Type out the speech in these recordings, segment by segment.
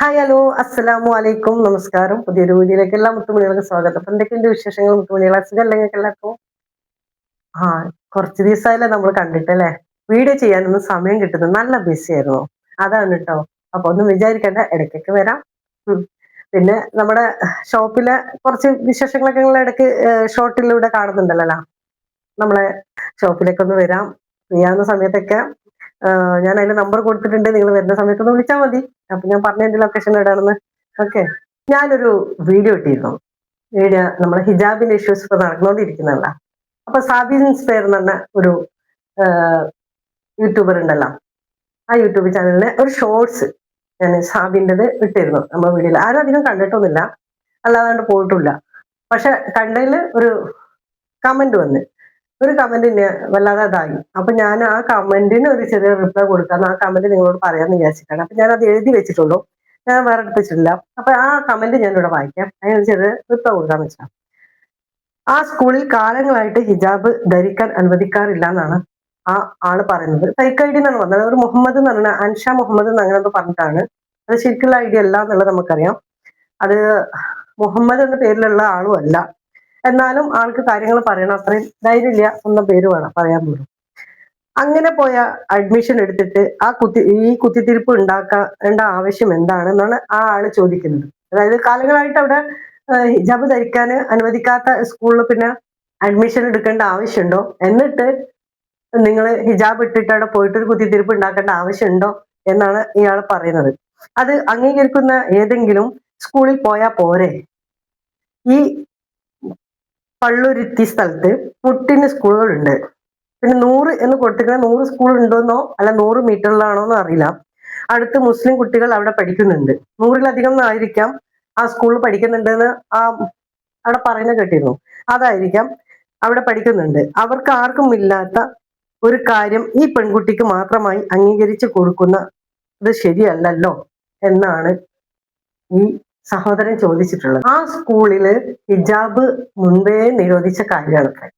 Hi hello. അസ്സലാമു അലൈക്കും. നമസ്കാരം. പുതിയൊരു വീഡിയോയിലേക്ക് എല്ലാ മുത്തുമണികൾക്കും സ്വാഗതം. അപ്പൊ എന്തൊക്കെയുണ്ട് വിശേഷങ്ങൾ മുത്തുമണികളെ? അസുഖം അല്ലെങ്കിൽ എല്ലാവർക്കും? ആ കുറച്ച് ദിവസമായല്ലേ നമ്മൾ കണ്ടിട്ടല്ലേ? വീഡിയോ ചെയ്യാനൊന്നും സമയം കിട്ടുന്നത് നല്ല ബിസി ആയിരുന്നു. അതാണ് കേട്ടോ അപ്പൊ ഒന്നും വിചാരിക്കേണ്ട. ഇടയ്ക്കൊക്കെ വരാം. പിന്നെ നമ്മുടെ ഷോപ്പിലെ കുറച്ച് വിശേഷങ്ങളൊക്കെ നിങ്ങൾ ഇടയ്ക്ക് ഷോർട്ടിലൂടെ കാണുന്നുണ്ടല്ലോ നമ്മളെ ഷോപ്പിലേക്കൊന്ന് വരാം. ഫ്രീ ആവുന്ന സമയത്തൊക്കെ ഞാൻ അതിന്റെ നമ്പർ കൊടുത്തിട്ടുണ്ട്. നിങ്ങൾ വരുന്ന സമയത്ത് ഒന്ന് വിളിച്ചാൽ മതി. അപ്പൊ ഞാൻ പറഞ്ഞ എന്റെ ലൊക്കേഷൻ എവിടെയാണെന്ന്. ഓക്കെ ഞാനൊരു വീഡിയോ ഇട്ടിരുന്നു. വീഡിയോ നമ്മുടെ ഹിജാബിന്റെ ഇഷ്യൂസ് ഇപ്പൊ നടന്നുകൊണ്ടിരിക്കുന്നതല്ല. അപ്പൊ സാബിൻ സ്പെയർ എന്ന് പറഞ്ഞ ഒരു യൂട്യൂബർ ഉണ്ടല്ലോ. ആ യൂട്യൂബ് ചാനലിന് ഒരു ഷോർട്സ് ഞാൻ സാബിന്റെത് ഇട്ടിരുന്നു നമ്മുടെ വീഡിയോയിൽ ആരും അധികം കണ്ടിട്ടൊന്നുമില്ല. അല്ലാതെ പോയിട്ടില്ല പക്ഷെ കണ്ടതിൽ ഒരു കമന്റ് വന്ന്. ഒരു കമന്റ് വല്ലാതെ ഇതായി. അപ്പൊ ഞാൻ ആ കമന്റിന് ഒരു ചെറിയ റിപ്ലൈ കൊടുക്കാൻ ആ കമന്റ് നിങ്ങളോട് പറയാമെന്ന് വിചാരിച്ചിട്ടാണ്. അപ്പൊ ഞാൻ അത് എഴുതി വെച്ചിട്ടുള്ളൂ. ഞാൻ വേറെ എടുത്തിട്ടില്ല അപ്പൊ ആ കമന്റ് ഞാൻ ഇവിടെ വായിക്കാം. അതിനൊരു ചെറിയ റിപ്ലൈ കൊടുക്കാന്ന് വെച്ചാൽ ആ സ്കൂളിൽ കാലങ്ങളായിട്ട് ഹിജാബ് ധരിക്കാൻ അനുവദിക്കാറില്ല എന്നാണ് ആ ആൾ പറയുന്നത്. ഫൈക്ക് ഐ ഡി എന്നാണ് പറഞ്ഞത്. ഒരു മുഹമ്മദ് എന്ന് പറഞ്ഞ അൻഷ മുഹമ്മദ് എന്ന് അങ്ങനെ പറഞ്ഞിട്ടാണ്. അത് ശരിക്കുള്ള ഐഡിയ അല്ല എന്നുള്ളത് നമുക്കറിയാം. അത് മുഹമ്മദ് എന്ന പേരിലുള്ള ആളും അല്ല. എന്നാലും ആൾക്ക് കാര്യങ്ങൾ പറയണം. അത്രയും ധൈര്യമില്ല എന്ന പേര് വേണം പറയാൻ പോലും. അങ്ങനെ പോയ അഡ്മിഷൻ എടുത്തിട്ട് ആ കുത്തി ഈ കുത്തിത്തിരിപ്പ് ഉണ്ടാക്കേണ്ട ആവശ്യം എന്താണെന്നാണ് ആ ആൾ ചോദിക്കുന്നത്. അതായത് കാലങ്ങളായിട്ട് അവിടെ ഹിജാബ് ധരിക്കാൻ അനുവദിക്കാത്ത സ്കൂളിൽ പിന്നെ അഡ്മിഷൻ എടുക്കേണ്ട ആവശ്യമുണ്ടോ? എന്നിട്ട് നിങ്ങൾ ഹിജാബ് ഇട്ടിട്ട് അവിടെ പോയിട്ട് ഒരു കുത്തിത്തിരിപ്പ് ഉണ്ടാക്കേണ്ട ആവശ്യമുണ്ടോ എന്നാണ് ഇയാൾ പറയുന്നത്. അത് അംഗീകരിക്കുന്ന ഏതെങ്കിലും സ്കൂളിൽ പോയാൽ പോരെ. ഈ പള്ളുരുത്തി സ്ഥലത്ത് മുട്ടിന് സ്കൂളുകളുണ്ട്. പിന്നെ നൂറ് എന്ന് കൊടുത്തിരിക്കുന്ന നൂറ് സ്കൂൾ ഉണ്ടോന്നോ അല്ല നൂറ് മീറ്ററിലാണോ എന്ന് അറിയില്ല. അടുത്ത് മുസ്ലിം കുട്ടികൾ അവിടെ പഠിക്കുന്നുണ്ട്. നൂറിലധികം ആയിരിക്കാം ആ സ്കൂളിൽ പഠിക്കുന്നുണ്ടെന്ന് ആ അവിടെ പറയുന്നത് കേട്ടിരുന്നു. അതായിരിക്കാം അവിടെ പഠിക്കുന്നുണ്ട്. അവർക്ക് ആർക്കും ഇല്ലാത്ത ഒരു കാര്യം ഈ പെൺകുട്ടിക്ക് മാത്രമായി അംഗീകരിച്ചു കൊടുക്കുന്ന ഇത് ശരിയല്ലല്ലോ എന്നാണ് ഈ സഹോദരൻ ചോദിച്ചിട്ടുള്ളത് ആ സ്കൂളിൽ ഹിജാബ് മുൻപേ നിരോധിച്ച കാര്യമാണ്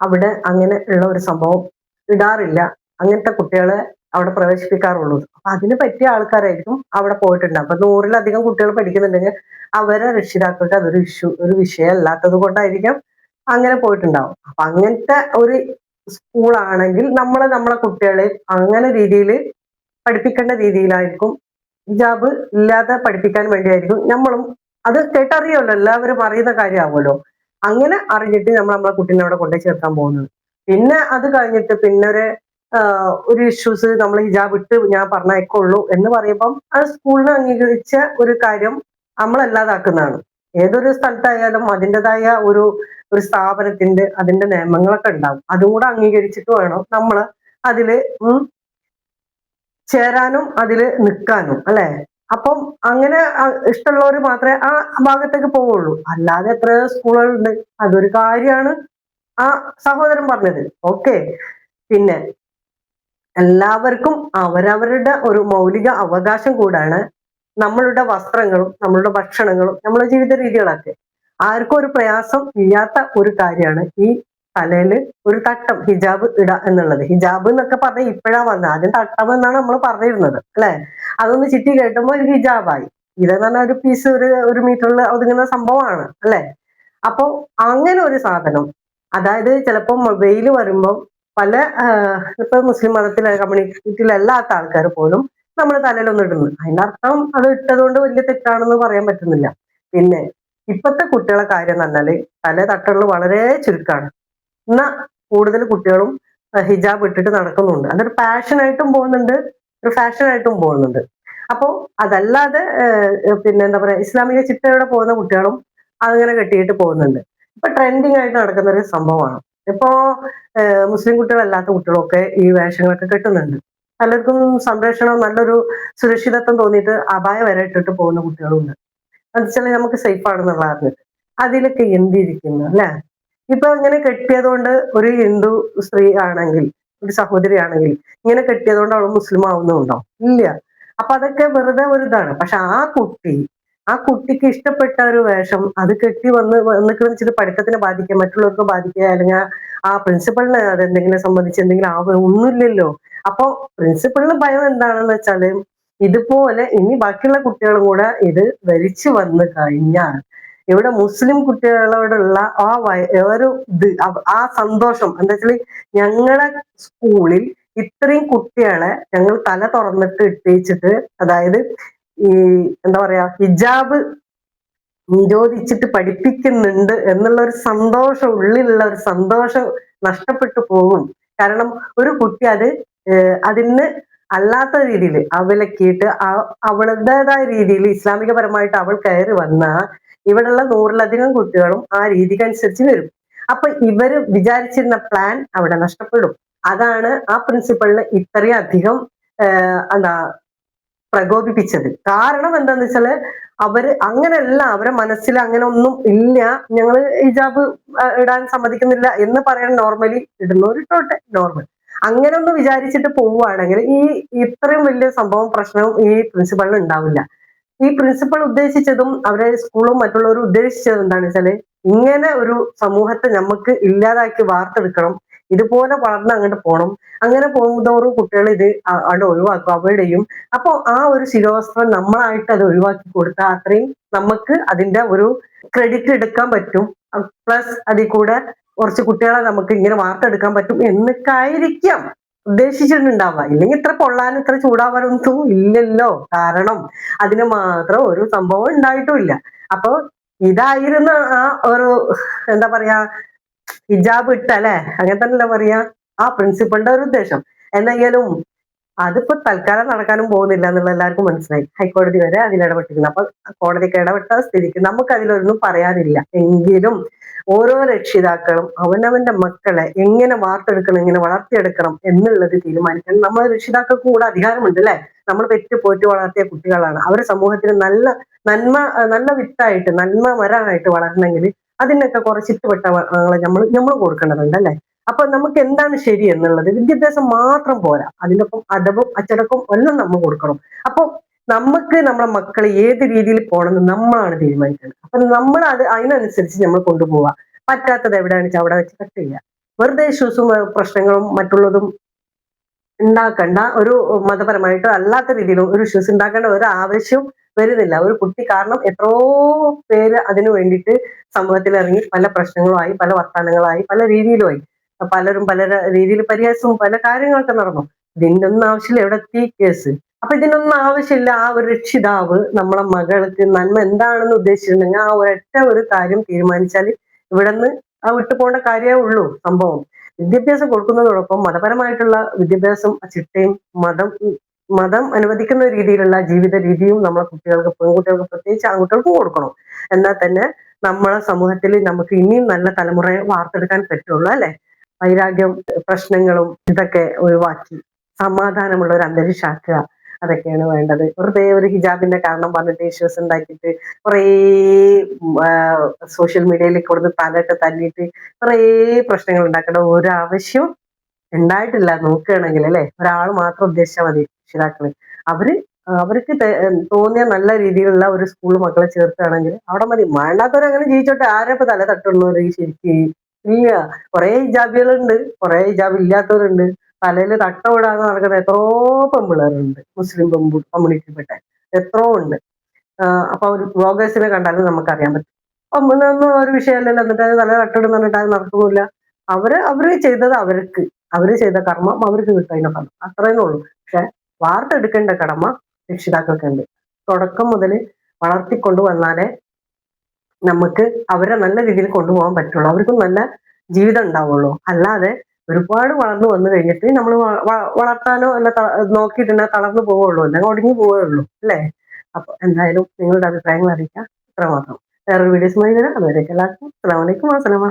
അവിടെ അങ്ങനെ ഉള്ള ഒരു സംഭവം ഇടാറില്ല. അങ്ങനത്തെ കുട്ടികളെ അവിടെ പ്രവേശിപ്പിക്കാറുള്ളൂ. അപ്പൊ അതിന് പറ്റിയ ആൾക്കാരായിരിക്കും അവിടെ പോയിട്ടുണ്ട്. അപ്പൊ നൂറിലധികം കുട്ടികൾ പഠിക്കുന്നുണ്ടെങ്കിൽ അവരെ രക്ഷിതാക്കൾക്ക് അതൊരു ഇഷ്യൂ ഒരു വിഷയം അല്ലാത്തത് കൊണ്ടായിരിക്കാം അങ്ങനെ പോയിട്ടുണ്ടാവും. അപ്പൊ അങ്ങനത്തെ ഒരു സ്കൂളാണെങ്കിൽ നമ്മൾ നമ്മളെ കുട്ടികളെ അങ്ങനെ രീതിയിൽ പഠിപ്പിക്കേണ്ട രീതിയിലായിരിക്കും ഹിജാബ് ഇല്ലാതെ പഠിപ്പിക്കാൻ വേണ്ടിയായിരിക്കും. നമ്മളും അത് കേട്ടറിയുമല്ലോ എല്ലാവരും അറിയുന്ന കാര്യമാവുമല്ലോ. അങ്ങനെ അറിഞ്ഞിട്ട് നമ്മൾ നമ്മളെ കുട്ടീനെ അവിടെ കൊണ്ടുപോയി ചേർക്കാൻ പോകുന്നത്. പിന്നെ അത് കഴിഞ്ഞിട്ട് പിന്നെ ഒരു ഒരു ഇഷ്യൂസ് നമ്മൾ ഹിജാബ് ഇട്ട് ഞാൻ പറഞ്ഞേക്കുള്ളൂ എന്ന് പറയുമ്പം അത് സ്കൂളിന് അംഗീകരിച്ച ഒരു കാര്യം നമ്മളല്ലാതാക്കുന്നതാണ്. ഏതൊരു സ്ഥലത്തായാലും അതിന്റെതായ ഒരു ഒരു സ്ഥാപനത്തിന്റെ അതിന്റെ നിയമങ്ങളൊക്കെ ഉണ്ടാവും. അതും കൂടെ അംഗീകരിച്ചിട്ട് വേണം നമ്മൾ അതിൽ ഉം ചേരാനും അതിൽ നിൽക്കാനും അല്ലെ? അപ്പം അങ്ങനെ ഇഷ്ടമുള്ളവർ മാത്രമേ ആ ഭാഗത്തേക്ക് പോവുള്ളൂ. അല്ലാതെ എത്രയോ സ്കൂളുകളുണ്ട്. അതൊരു കാര്യമാണ്. ആ സഹോദരൻ പറഞ്ഞത്. ഓക്കെ. പിന്നെ എല്ലാവർക്കും അവരവരുടെ ഒരു മൗലിക അവകാശം കൂടാണ്. നമ്മളുടെ വസ്ത്രങ്ങളും നമ്മളുടെ ഭക്ഷണങ്ങളും നമ്മുടെ ജീവിത രീതികളൊക്കെ. ആർക്കും ഒരു പ്രയാസം ഇല്ലാത്ത ഒരു കാര്യമാണ് ഈ തലയിൽ ഒരു തട്ടം ഹിജാബ് ഇട എന്നുള്ളത്. ഹിജാബ് എന്നൊക്കെ പറഞ്ഞ ഇപ്പോഴാ വന്നത് ആദ്യം തട്ടം എന്നാണ് നമ്മൾ പറഞ്ഞിരുന്നത് അല്ലെ? അതൊന്ന് ചിറ്റി കേട്ടുമ്പോൾ ഒരു ഹിജാബായി. ഇതെന്ന് പറഞ്ഞാൽ ഒരു പീസ് ഒരു ഒരു മീറ്ററിൽ ഒതുങ്ങുന്ന സംഭവമാണ് അല്ലെ? അപ്പൊ അങ്ങനെ ഒരു സാധനം അതായത് ചിലപ്പോൾ വെയിൽ വരുമ്പം പല ഇപ്പൊ മുസ്ലിം മതത്തിലെ കമ്മ്യൂണിറ്റിയിലല്ലാത്ത ആൾക്കാർ പോലും നമ്മൾ തലയിലൊന്നും ഇടുന്നു. അതിന്റെ അർത്ഥം അത് ഇട്ടതുകൊണ്ട് വലിയ തെറ്റാണെന്ന് പറയാൻ പറ്റുന്നില്ല. പിന്നെ ഇപ്പത്തെ കുട്ടികളെ കാര്യം എന്ന് പറഞ്ഞാൽ തല തട്ടുകൾ വളരെ ചുരുക്കമാണ് എന്നാ കൂടുതൽ കുട്ടികളും ഹിജാബ് ഇട്ടിട്ട് നടക്കുന്നുണ്ട്. അതൊരു പാഷനായിട്ടും പോകുന്നുണ്ട് ഒരു ഫാഷനായിട്ടും പോകുന്നുണ്ട്. അപ്പോൾ അതല്ലാതെ പിന്നെ എന്താ പറയാ ഇസ്ലാമിക ചിട്ടയോടെ പോകുന്ന കുട്ടികളും അങ്ങനെ കെട്ടിയിട്ട് പോകുന്നുണ്ട്. ഇപ്പൊ ട്രെൻഡിങ് ആയിട്ട് നടക്കുന്ന ഒരു സംഭവമാണ്. ഇപ്പോ മുസ്ലിം കുട്ടികളല്ലാത്ത കുട്ടികളൊക്കെ ഈ വേഷങ്ങളൊക്കെ കെട്ടുന്നുണ്ട്. പലർക്കും സംരക്ഷണം നല്ലൊരു സുരക്ഷിതത്വം തോന്നിയിട്ട് അപായം വരെ ഇട്ടിട്ട് പോകുന്ന കുട്ടികളുണ്ട്. അത് വെച്ചാൽ നമുക്ക് സേഫ് ആണെന്നുള്ള അറിഞ്ഞിട്ട് അതിലൊക്കെ എന്തിരിക്കുന്നു അല്ലെ? ഇപ്പൊ ഇങ്ങനെ കെട്ടിയതുകൊണ്ട് ഒരു ഹിന്ദു സ്ത്രീ ആണെങ്കിൽ ഒരു സഹോദരി ആണെങ്കിൽ ഇങ്ങനെ കെട്ടിയതുകൊണ്ട് അവൾ മുസ്ലിം ആവുന്നുണ്ടോ? ഇല്ല. അപ്പൊ അതൊക്കെ വെറുതെ ഒരു ഇതാണ്. പക്ഷെ ആ കുട്ടി ആ കുട്ടിക്ക് ഇഷ്ടപ്പെട്ട ഒരു വേഷം അത് കെട്ടി വന്ന് വന്നിട്ട് വെച്ചിട്ട് പഠിത്തത്തിനെ ബാധിക്കുക മറ്റുള്ളവർക്ക് ബാധിക്കുക അല്ലെങ്കിൽ ആ പ്രിൻസിപ്പളിനെ അതെന്തെങ്കിലും സംബന്ധിച്ച് എന്തെങ്കിലും ആവുക ഒന്നുമില്ലല്ലോ. അപ്പൊ പ്രിൻസിപ്പളിന് ഭയം എന്താണെന്ന് വെച്ചാൽ ഇതുപോലെ ഇനി ബാക്കിയുള്ള കുട്ടികളും കൂടെ ഇത് ധരിച്ചു വന്നു കഴിഞ്ഞാൽ ഇവിടെ മുസ്ലിം കുട്ടികളോടുള്ള ആ ഒരു ഇത് ആ സന്തോഷം. എന്താ വെച്ചാൽ ഞങ്ങളെ സ്കൂളിൽ ഇത്രയും കുട്ടികളെ ഞങ്ങൾ തല തുറന്നിട്ട് ഇട്ടിച്ചിട്ട് അതായത് ഈ എന്താ പറയാ ഹിജാബ് നിരോധിച്ചിട്ട് പഠിപ്പിക്കുന്നുണ്ട് എന്നുള്ള ഒരു സന്തോഷം ഉള്ളിലുള്ള ഒരു സന്തോഷം നഷ്ടപ്പെട്ടു പോകും. കാരണം ഒരു കുട്ടി അത് അതിന് അല്ലാത്ത രീതിയിൽ അവലക്കിയിട്ട് അവളുടേതായ രീതിയിൽ ഇസ്ലാമികപരമായിട്ട് അവൾ കയറി വന്ന ഇവിടെയുള്ള നൂറിലധികം കുട്ടികളും ആ രീതിക്ക് അനുസരിച്ച് വരും. അപ്പൊ ഇവർ വിചാരിച്ചിരുന്ന പ്ലാൻ അവിടെ നഷ്ടപ്പെടും. അതാണ് ആ പ്രിൻസിപ്പളിന് ഇത്രയും അധികം എന്താ പ്രകോപിപ്പിച്ചത്. കാരണം എന്താന്ന് വെച്ചാൽ അവർ അങ്ങനെയല്ല അവരെ മനസ്സിൽ അങ്ങനെ ഒന്നും ഇല്ല. ഞങ്ങൾ ഹിജാബ് ഇടാൻ സമ്മതിക്കുന്നില്ല എന്ന് പറയാൻ നോർമലി ഇടുന്നവർ ഇട്ടോട്ടെ നോർമൽ അങ്ങനെ ഒന്ന് വിചാരിച്ചിട്ട് പോവുകയാണെങ്കിൽ ഈ ഇത്രയും വലിയ സംഭവം പ്രശ്നവും ഈ പ്രിൻസിപ്പളിന് ഉണ്ടാവില്ല. ഈ പ്രിൻസിപ്പൾ ഉദ്ദേശിച്ചതും അവരെ സ്കൂളും മറ്റുള്ളവരും ഉദ്ദേശിച്ചത് എന്താണെന്ന് വെച്ചാൽ ഇങ്ങനെ ഒരു സമൂഹത്തെ നമുക്ക് ഇല്ലാതാക്കി വാർത്തെടുക്കണം. ഇതുപോലെ വളർന്ന് അങ്ങോട്ട് പോകണം അങ്ങനെ പോകുന്നതോറും കുട്ടികൾ ഇത് അവിടെ ഒഴിവാക്കും അവരുടെയും. അപ്പോൾ ആ ഒരു ശിരോവസ്ത്രം നമ്മളായിട്ട് അത് ഒഴിവാക്കി കൊടുത്താൽ അത്രയും നമുക്ക് അതിന്റെ ഒരു ക്രെഡിറ്റ് എടുക്കാൻ പറ്റും. പ്ലസ് അതിൽ കൂടെ കുറച്ച് കുട്ടികളെ നമുക്ക് ഇങ്ങനെ വാർത്തെടുക്കാൻ പറ്റും. എന്നൊക്കെ ആയിരിക്കാം. ഉദ്ദേശിച്ചിട്ടുണ്ടാവുക ഇല്ലെങ്കിൽ ഇത്ര പൊള്ളാനും ഇത്ര ചൂടാവാനൊന്നും ഇല്ലല്ലോ. കാരണം അതിന് മാത്രം ഒരു സംഭവം ഉണ്ടായിട്ടുമില്ല. അപ്പൊ ഇതായിരുന്നു ആ ഒരു എന്താ പറയാ ഹിജാബ് ഇട്ട അല്ലെ അങ്ങനെ തന്നെയല്ലേ പറയാ? ആ പ്രിൻസിപ്പളിന്റെ ഒരു ഉദ്ദേശം. എന്തായാലും അതിപ്പോ തൽക്കാലം നടക്കാനും പോകുന്നില്ല എന്നുള്ള എല്ലാവർക്കും മനസ്സിലായി. ഹൈക്കോടതി വരെ അതിൽ ഇടപെട്ടിരുന്നു അപ്പൊ കോടതിക്ക് ഇടപെട്ട സ്ഥിതിക്ക് നമുക്ക് അതിലൊന്നും പറയാനില്ല. എങ്കിലും ഓരോ രക്ഷിതാക്കളും അവനവന്റെ മക്കളെ എങ്ങനെ വാർത്തെടുക്കണം എങ്ങനെ വളർത്തിയെടുക്കണം എന്നുള്ളത് തീരുമാനിക്കണം നമ്മൾ രക്ഷിതാക്കൾക്ക് കൂടെ അധികാരമുണ്ട് അല്ലെ? നമ്മൾ പെറ്റ് പോറ്റ് വളർത്തിയ കുട്ടികളാണ്. അവരെ സമൂഹത്തിന് നല്ല നന്മ നല്ല വിത്തായിട്ട് നന്മ മരമായിട്ട് വളരണമെങ്കിൽ അതിനൊക്കെ കുറച്ചിട്ട് ചുറ്റുവട്ട നമ്മൾ നമ്മൾ കൊടുക്കേണ്ടതുണ്ട് അല്ലെ? അപ്പൊ നമുക്ക് എന്താണ് ശരി എന്നുള്ളത്? വിദ്യാഭ്യാസം മാത്രം പോരാ. അതിനൊപ്പം അടവും അച്ചടക്കവും എല്ലാം നമ്മൾ കൊടുക്കണം. അപ്പൊ നമുക്ക് നമ്മളെ മക്കളെ ഏത് രീതിയിൽ പോകണമെന്ന് നമ്മളാണ് തീരുമാനിക്കുന്നത് അപ്പൊ നമ്മൾ അത് അതിനനുസരിച്ച് നമ്മൾ കൊണ്ടുപോവുക പറ്റാത്തത് എവിടെയാണെന്ന് വെച്ചാൽ അവിടെ വെച്ച് കട്ട് ചെയ്യുക വെറുതെ ഇഷ്യൂസും പ്രശ്നങ്ങളും മറ്റുള്ളതും ഉണ്ടാക്കണ്ട. ഒരു മതപരമായിട്ടോ അല്ലാത്ത രീതിയിലും ഒരു ഇഷ്യൂസ് ഉണ്ടാക്കേണ്ട ഒരു ആവശ്യം വരുന്നില്ല. ഒരു കുട്ടി കാരണം എത്രയോ പേര് അതിനു വേണ്ടിയിട്ട് സമൂഹത്തിൽ ഇറങ്ങി പല പ്രശ്നങ്ങളുമായി പല വർത്തമാനങ്ങളായി പല രീതിയിലുമായി. പലരും പല രീതിയിൽ പരിഹാസവും പല കാര്യങ്ങളൊക്കെ നടന്നു. ഇതിന്റെ ഒന്നും ആവശ്യമില്ല. എവിടെ എത്തി കേസ്? അപ്പൊ ഇതിനൊന്നും ആവശ്യമില്ല. ആ ഒരു രക്ഷിതാവ് നമ്മളെ മകൾക്ക് നന്മ എന്താണെന്ന് ഉദ്ദേശിച്ചിട്ടുണ്ടെങ്കിൽ ആ ഒരൊറ്റ ഒരു കാര്യം തീരുമാനിച്ചാൽ ഇവിടെ നിന്ന് ആ വിട്ടുപോകേണ്ട കാര്യമേ ഉള്ളൂ സംഭവം. വിദ്യാഭ്യാസം കൊടുക്കുന്നതോടൊപ്പം മതപരമായിട്ടുള്ള വിദ്യാഭ്യാസം ചിട്ടയും മതം മതം അനുവദിക്കുന്ന രീതിയിലുള്ള ജീവിത രീതിയും നമ്മളെ കുട്ടികൾക്ക് പെൺകുട്ടികൾക്ക് പ്രത്യേകിച്ച് ആൺകുട്ടികൾക്കും കൊടുക്കണം. എന്നാൽ തന്നെ നമ്മളെ സമൂഹത്തിൽ നമുക്ക് ഇനിയും നല്ല തലമുറയെ വാർത്തെടുക്കാൻ പറ്റുള്ളൂ അല്ലെ? വൈരാഗ്യം പ്രശ്നങ്ങളും ഇതൊക്കെ ഒഴിവാക്കി. സമാധാനമുള്ള ഒരു അന്തരീക്ഷമാക്കുക. അതൊക്കെയാണ് വേണ്ടത്. വെറുതെ ഒരു ഹിജാബിന്റെ കാരണം പറഞ്ഞിട്ട് ഇഷ്യൂസ് ഉണ്ടാക്കിയിട്ട് കുറേ സോഷ്യൽ മീഡിയയിൽ കൊടുത്ത് തലയിട്ട് തല്ലിയിട്ട് കുറേ പ്രശ്നങ്ങൾ ഉണ്ടാക്കേണ്ട ഒരു ആവശ്യം ഉണ്ടായിട്ടില്ല. നോക്കുകയാണെങ്കിൽ അല്ലെ? ഒരാൾ മാത്രം ഉദ്ദേശിച്ചാൽ മതി രക്ഷിതാക്കൾ. അവർ അവർക്ക് തോന്നിയ നല്ല രീതിയിലുള്ള ഒരു സ്കൂൾ മക്കളെ ചേർക്കുകയാണെങ്കിൽ അവിടെ മതി. വേണ്ടാത്തവർ അങ്ങനെ ജീവിച്ചോട്ടെ. ആരെ ഇപ്പൊ തല തട്ടുള്ളവർ ശരിക്ക് ഇല്ല. കുറെ ഹിജാബികളുണ്ട്. കുറെ ഹിജാബ് ഇല്ലാത്തവരുണ്ട്. തലയിൽ തട്ട വിടാതെ നടക്കുന്ന എത്രയോ പെമ്പിള്ളേരുണ്ട്. മുസ്ലിം പെമ്പു കമ്മ്യൂണിറ്റിയിൽപ്പെട്ട എത്രയോ ഉണ്ട്. അപ്പൊ ഒരു ബ്ലോഗേഴ്സിനെ കണ്ടാലും നമുക്കറിയാൻ പറ്റും. ഒന്നും ഒരു വിഷയമല്ലല്ലോ എന്നിട്ട് തല തട്ടിടുന്ന പറഞ്ഞിട്ട് അത് നടക്കുന്നില്ല. അവർ അവർ ചെയ്തത് അവർക്ക്. അവർ ചെയ്ത കർമ്മം അവർക്ക് കിട്ടും അതിന്റെ ഫലം അത്രയേ ഉള്ളൂ. പക്ഷെ വാർത്തെടുക്കേണ്ട കടമ രക്ഷിതാക്കൾക്കുണ്ട്. തുടക്കം മുതൽ വളർത്തിക്കൊണ്ടു വന്നാലേ നമുക്ക് അവരെ നല്ല രീതിയിൽ കൊണ്ടുപോകാൻ പറ്റുള്ളൂ. അവർക്കും നല്ല ജീവിതം ഉണ്ടാവുള്ളൂ. അല്ലാതെ ഒരുപാട് വളർന്നു വന്നു കഴിഞ്ഞിട്ട് നമ്മൾ വളർത്താനോ അല്ല നോക്കിയിട്ടുണ്ടെങ്കിൽ തളർന്നു പോവുള്ളൂ. അല്ലെങ്കിൽ ഒടുങ്ങി പോവുള്ളൂ. അല്ലേ? അപ്പൊ എന്തായാലും നിങ്ങളുടെ അഭിപ്രായങ്ങൾ അറിയിക്കാം ഇത്ര മാത്രം വേറൊരു വീഡിയോസുമായി വരാം. അതുവരെയൊക്കെ എല്ലാവർക്കും അസ്സലാമലൈക്കും വസ്സലാമ